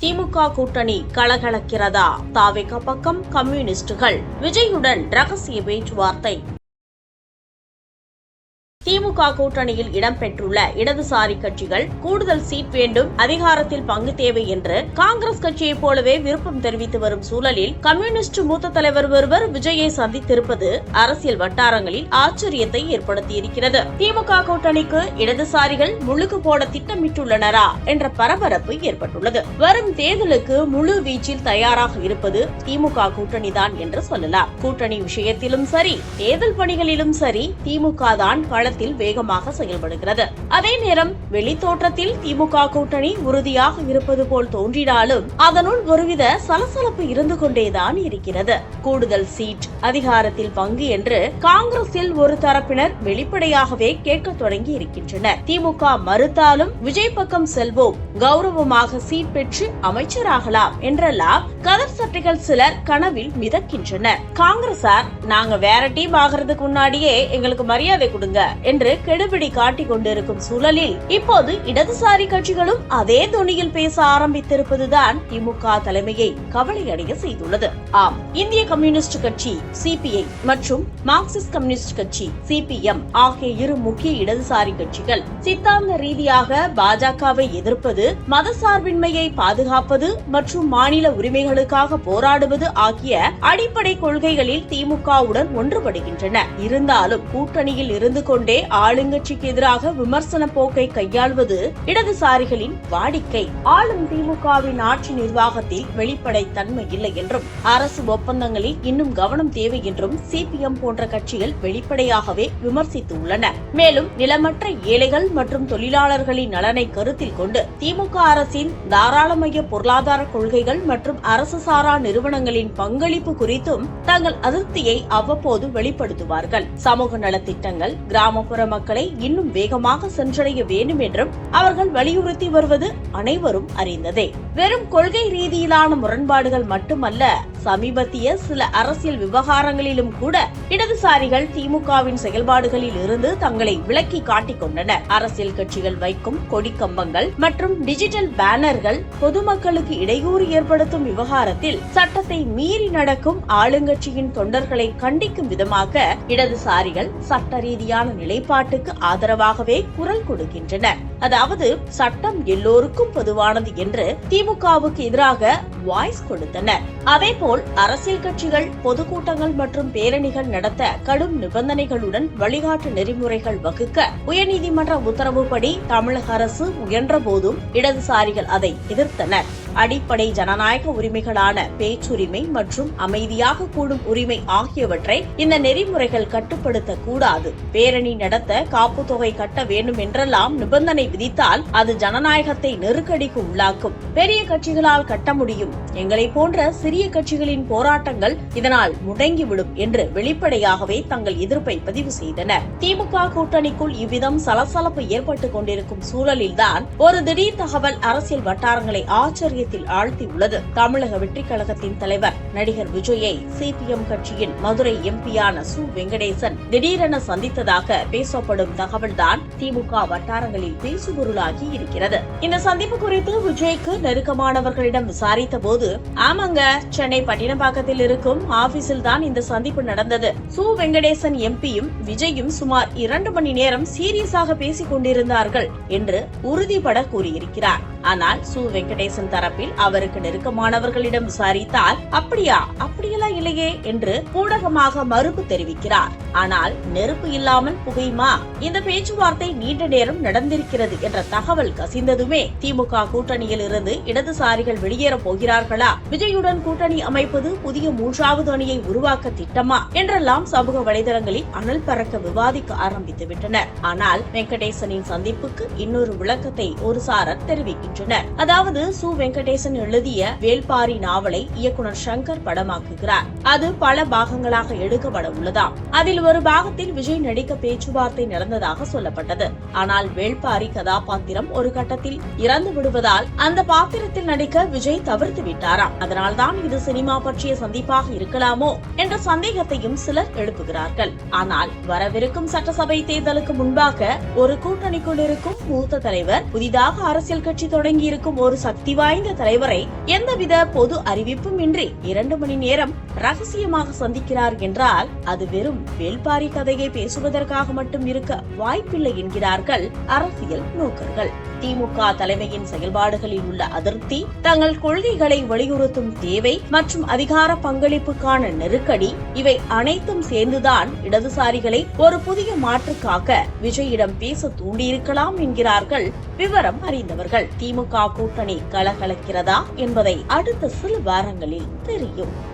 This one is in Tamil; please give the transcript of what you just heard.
திமுக கூட்டணி கலகலக்கிறதா? தாவேக பக்கம் கம்யூனிஸ்டுகள். விஜயுடன் ரகசிய பேச்சுவார்த்தை. திமுக கூட்டணியில் இடம்பெற்றுள்ள இடதுசாரி கட்சிகள் கூடுதல் சீட் வேண்டும் அதிகாரத்தில் பங்கு தேவை என்று காங்கிரஸ் கட்சியைப் போலவே விருப்பம் தெரிவித்து வரும் சூழலில் கம்யூனிஸ்ட் மூத்த தலைவர் ஒருவர் விஜயை சந்தித்திருப்பது அரசியல் வட்டாரங்களில் ஆச்சரியத்தை ஏற்படுத்தியிருக்கிறது. திமுக கூட்டணிக்கு இடதுசாரிகள் முழுக்கு போட திட்டமிட்டுள்ளனரா என்ற பரபரப்பு ஏற்பட்டுள்ளது. வரும் தேர்தலுக்கு முழு வீச்சில் தயாராக இருப்பது திமுக கூட்டணிதான் என்று சொல்லலாம். கூட்டணி விஷயத்திலும் சரி தேர்தல் பணிகளிலும் சரி திமுக தான் களத்தில் வேகமாக செயல்படுகிறது. அதே நேரம் வெளித்தோற்றத்தில் திமுக கூட்டணி உறுதியாக இருப்பது போல் தோன்றினாலும் அதனுள் ஒருவித சலசலப்பு இருந்து கொண்டேதான் இருக்கிறது. கூடுதல் சீட் அதிகாரத்தில் பங்கு என்று காங்கிரஸில் ஒரு தரப்பினர் வெளிப்படையாகவே கேட்க தொடங்கி இருக்கின்றனர். திமுக மறுத்தாலும் விஜய் பக்கம் செல்வோம். கௌரவமாக சீட் பெற்று அமைச்சராகலாம் என்றெல்லாம் கதர் சட்டைகள் சிலர் கனவில் மிதக்கின்றனர். காங்கிரசார் நாங்க வேற டீம் ஆகிறதுக்கு முன்னாடியே எங்களுக்கு மரியாதை கொடுங்க. என்று கெடுபிடி காட்டிக் கொண்டிருக்கும் சூழலில் இப்போது இடதுசாரி கட்சிகளும் அதே துணியில் பேச ஆரம்பித்திருப்பதுதான் திமுக தலைமையை கவலையடைய செய்துள்ளது. ஆம் இந்திய கம்யூனிஸ்ட் கட்சி சிபிஐ மற்றும் மார்க்சிஸ்ட் கம்யூனிஸ்ட் கட்சி சிபிஎம் ஆகிய இரு முக்கிய இடதுசாரி கட்சிகள் சித்தாந்த ரீதியாக பாஜகவை எதிர்ப்பது மதசார்பின்மையை பாதுகாப்பது மற்றும் மாநில உரிமைகளுக்காக போராடுவது ஆகிய அடிப்படை கொள்கைகளில் திமுகவுடன் ஒன்றுபடுகின்றன. இருந்தாலும் கூட்டணியில் இருந்து கொண்டு கொண்டே ஆளுங்கட்சிக்கு எதிராக விமர்சன போக்கை கையாள்வது இடதுசாரிகளின் வாடிக்கை. ஆளும் திமுகவின் ஆட்சி நிர்வாகத்தில் வெளிப்படை தன்மை இல்லை என்றும் அரசு ஒப்பந்தங்களில் இன்னும் கவனம் தேவை என்றும் சிபிஎம் போன்ற கட்சிகள் வெளிப்படையாகவே விமர்சித்துள்ளன. மேலும் நிலமற்ற ஏழைகள் மற்றும் தொழிலாளர்களின் நலனை கருத்தில் கொண்டு திமுக அரசின் தாராளமய பொருளாதார கொள்கைகள் மற்றும் அரசு சாரா நிறுவனங்களின் பங்களிப்பு குறித்தும் தங்கள் அதிருப்தியை அவ்வப்போது வெளிப்படுத்துவார்கள். சமூக நலத்திட்டங்கள் கிராம கிராமப்புற மக்களை இன்னும் வேகமாக சென்றடைய வேண்டும் என்றும் அவர்கள் வலியுறுத்தி வருவது அனைவரும் அறிந்ததே. வெறும் கொள்கை ரீதியிலான முரண்பாடுகள் மட்டுமல்ல சமீபத்திய சில அரசியல் விவகாரங்களிலும் கூட இடதுசாரிகள் திமுகவின் செயல்பாடுகளில் இருந்து தங்களை விலக்கி காட்டிக் கொண்டனர். அரசியல் கட்சிகள் வைக்கும் கொடி கம்பங்கள் மற்றும் டிஜிட்டல் பேனர்கள் பொதுமக்களுக்கு இடையூறு ஏற்படுத்தும் விவகாரத்தில் சட்டத்தை மீறி நடக்கும் ஆளுங்கட்சியின் தொண்டர்களை கண்டிக்கும் விதமாக இடதுசாரிகள் சட்ட ரீதியான நிலைப்பாட்டுக்கு ஆதரவாகவே குரல் கொடுக்கின்றனர். அதாவது சட்டம் எல்லோருக்கும் பொதுவானது என்று திமுகவுக்கு எதிராக வாய்ஸ் கொடுத்தனர். அதேபோல் அரசியல் கட்சிகள் பொதுக்கூட்டங்கள் மற்றும் பேரணிகள் நடத்த கடும் நிபந்தனைகளுடன் வழிகாட்டு நெறிமுறைகள் வகுக்க உயர்நீதிமன்ற உத்தரவுப்படி தமிழக அரசு முயன்ற போதும் இடதுசாரிகள் அதை எதிர்த்தனர். அடிப்படை ஜனநாயக உரிமைகளான பேச்சுரிமை மற்றும் அமைதியாக கூடும் உரிமை ஆகியவற்றை இந்த நெறிமுறைகள் கட்டுப்படுத்த கூடாது பேரணி நடத்த காப்பு தொகை கட்ட வேண்டும் என்றெல்லாம் நிபந்தனை விதித்தால் அது ஜனநாயகத்தை நெருக்கடிக்கு உள்ளாக்கும். பெரிய கட்சிகளால் கட்ட முடியும். எங்களை போன்ற சிறிய கட்சிகளின் போராட்டங்கள் இதனால் முடங்கிவிடும் என்று வெளிப்படையாகவே தங்கள் எதிர்ப்பை பதிவு செய்தனர். திமுக கூட்டணிக்குள் இவ்விதம் சலசலப்பு ஏற்பட்டுக் கொண்டிருக்கும் சூழலில்தான் ஒரு திடீர் தகவல் அரசியல் வட்டாரங்களை ஆச்சரிய சந்தேகத்தில் ஆழ்த்தியுள்ளது. தமிழக வெற்றிக் கழகத்தின் தலைவர் நடிகர் விஜயை சிபிஎம் கட்சியின் மதுரை எம்பியான சு. வெங்கடேசன் திடீரென சந்தித்ததாக பேசப்படும் தகவல்தான் திமுக வட்டாரங்களில் பேசுபொருளாகி இருக்கிறது. இந்த சந்திப்பு குறித்து விஜய்க்கு நெருக்கமானவர்களிடம் விசாரித்த போது ஆமாங்க சென்னை பட்டினப்பாக்கத்தில் இருக்கும் ஆபீஸில் தான் இந்த சந்திப்பு நடந்தது. சு. வெங்கடேசன் எம்பியும் விஜயும் சுமார் இரண்டு மணி நேரம் சீரியஸாக பேசிக் கொண்டிருந்தார்கள் என்று உறுதிபட கூறியிருக்கிறார். ஆனால் சு வெங்கடேசன் தரப்பில் அவருக்கு நெருக்கமானவர்களிடம் விசாரித்தால் அப்படியா? அப்படியெல்லாம் இல்லையே? என்று ஊடகமாக மறுப்பு தெரிவிக்கிறார். ஆனால் நெருப்பு இல்லாமல் புகையுமா? இந்த பேச்சுவார்த்தை நீண்ட நேரம் நடந்திருக்கிறது என்ற தகவல் கசிந்ததுமே திமுக கூட்டணியில் இருந்து இடதுசாரிகள் வெளியேறப் போகிறார்களா? விஜயுடன் கூட்டணி அமைப்பது புதிய மூன்றாவது அணியை உருவாக்க திட்டமா? என்றெல்லாம் சமூக வலைதளங்களில் அனல் பறக்க விவாதிக்க ஆரம்பித்து விட்டனர் ஆனால் வெங்கடேசனின் சந்திப்புக்கு இன்னொரு விளக்கத்தை ஒரு சாரர் தெரிவிக்கின்றனர் அதாவது சு. வெங்கடேசன் எழுதிய வேல்பாரி நாவலை இயக்குனர் சங்கர் படமாக்குகிறார். அது பல பாகங்களாக எடுக்கப்பட உள்ளதாம். அதில் ஒரு பாகத்தில் விஜய் நடிக்க பேச்சுவார்த்தை நடந்ததாக சொல்லப்பட்டது. ஆனால் வேள்பாரி கதாபாத்திரம் ஒரு கட்டத்தில் இறந்து விடுவதால் அந்த பாத்திரத்தில் நடிக்க விஜய் தவிர்த்து விட்டாராம். அதனால்தான் இது சினிமா பற்றிய சந்திப்பாக இருக்கலாமோ என்ற சந்தேகத்தையும் சிலர் எழுப்புகிறார்கள். ஆனால் வரவிருக்கும் சட்டசபை தேர்தலுக்கு முன்பாக ஒரு கூட்டணிக்குள் இருக்கும் மூத்த தலைவர் புதிதாக அரசியல் கட்சி தொடர் தொடங்கியிருக்கும் ஒரு சக்தி வாய்ந்த தலைவரை எந்தவித பொது அறிவிப்பும் இன்றி இரண்டு மணி நேரம் ரகசியமாக சந்திக்கிறார் என்றால் அது வெறும் வேள்பாரி கதையை பேசுவதற்காக மட்டும் இருக்க வாய்ப்பில்லை என்கிறார்கள் அரசியல் நோக்கர்கள். திமுக தலைமையின் செயல்பாடுகளில் உள்ள அதிருப்தி தங்கள் கொள்கைகளை வலியுறுத்தும் தேவை மற்றும் அதிகார பங்களிப்புக்கான நெருக்கடி இவை அனைத்தும் சேர்ந்துதான் இடதுசாரிகளை ஒரு புதிய மாற்றுக்காக விஜயிடம் பேச தூண்டியிருக்கலாம் என்கிறார்கள் விவரம் அறிந்தவர்கள். திமுக திமுக கூட்டணி கலகலக்கிறதா என்பதை அடுத்த சில வாரங்களில் தெரியும்.